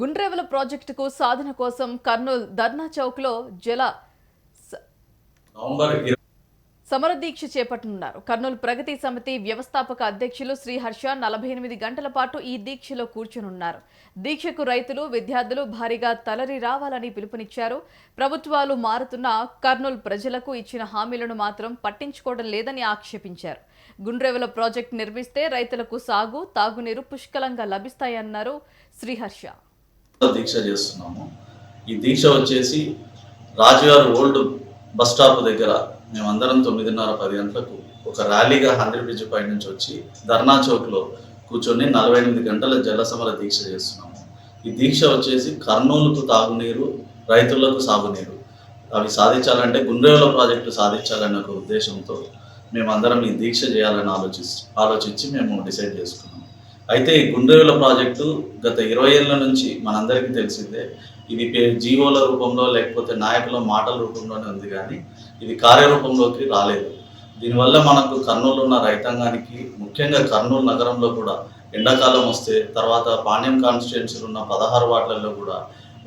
గుండ్రేవల ప్రాజెక్టుకు సాధన కోసం కర్నూలు ధర్నా చౌక్లో జల సమరదీక్ష చేపట్టనున్నారు. కర్నూలు ప్రగతి సమితి వ్యవస్థాపక అధ్యక్షులు శ్రీ హర్ష నలభై ఎనిమిది గంటల పాటు ఈ దీక్షలో కూర్చునున్నారు. దీక్షకు రైతులు విద్యార్థులు భారీగా తలరి రావాలని పిలుపునిచ్చారు. ప్రభుత్వాలు మారుతున్న కర్నూలు ప్రజలకు ఇచ్చిన హామీలను మాత్రం పట్టించుకోవడం లేదని ఆక్షేపించారు. గుండ్రేవల ప్రాజెక్టు నిర్మిస్తే రైతులకు సాగు తాగునీరు పుష్కలంగా లభిస్తాయన్నారు శ్రీహర్ష దీక్ష చేస్తున్నాము. ఈ దీక్ష వచ్చేసి రాజుగారు ఓల్డ్ బస్ స్టాప్ దగ్గర మేమందరం తొమ్మిదిన్నర పది గంటలకు ఒక ర్యాలీగా హండ్రెడ్ బ్రిడ్జ్ పై నుంచి వచ్చి ధర్నా చౌక్లో కూర్చొని నలభై ఎనిమిది గంటల జలసమర దీక్ష చేస్తున్నాము. ఈ దీక్ష వచ్చేసి కర్నూలుకు తాగునీరు రైతులకు సాగునీరు. అవి సాధించాలంటే గుండ్రేవుల ప్రాజెక్టు సాధించాలనే ఒక ఉద్దేశంతో మేమందరం ఈ దీక్ష చేయాలని ఆలోచి ఆలోచించి మేము డిసైడ్ చేసుకున్నాం. అయితే ఈ గుండ్రేవుల ప్రాజెక్టు గత ఇరవై ఏళ్ళ నుంచి మనందరికీ తెలిసిందే. ఇది జీవోల రూపంలో లేకపోతే నాయకుల మాటల రూపంలోనే ఉంది కానీ ఇది కార్యరూపంలోకి రాలేదు. దీనివల్ల మనకు కర్నూలు ఉన్న రైతాంగానికి ముఖ్యంగా కర్నూలు నగరంలో కూడా ఎండాకాలం వస్తే తర్వాత పాణ్యం కాన్స్టిట్యున్సీలు ఉన్న పదహారు వార్డులలో కూడా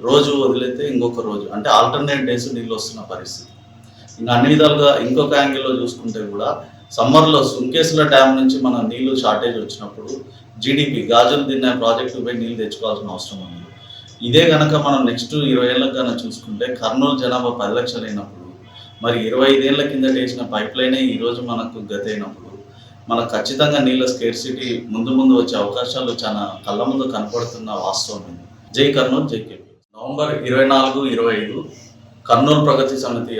రోజు వదిలితే ఇంకొక రోజు అంటే ఆల్టర్నేట్ డేస్ నీళ్ళు వస్తున్న పరిస్థితి. ఇంకా అన్ని విధాలుగా ఇంకొక యాంగిల్లో చూసుకుంటే కూడా సమ్మర్లో సుంకేసుల డ్యామ్ నుంచి మన నీళ్ళు షార్టేజ్ వచ్చినప్పుడు జీడిపి గాజులు తిన్న ప్రాజెక్టు పోయి నీళ్ళు తెచ్చుకోవాల్సిన అవసరం ఉంది. ఇదే కనుక మనం నెక్స్ట్ ఇరవై ఏళ్ళకి కనుక చూసుకుంటే కర్నూలు జనాభా పది లక్షలు అయినప్పుడు మరి ఇరవై ఐదేళ్ళ కింద వేసిన పైప్ లైనే ఈరోజు మనకు గత అయినప్పుడు మనకు ఖచ్చితంగా నీళ్ళ స్కేర్సిటీ ముందు ముందు వచ్చే అవకాశాలు చాలా కళ్ళ ముందు కనపడుతున్న వాస్తవం జై కర్నూలు జై కేపీ నవంబర్ ఇరవై నాలుగు ఇరవై ఐదు కర్నూలు ప్రగతి సమితి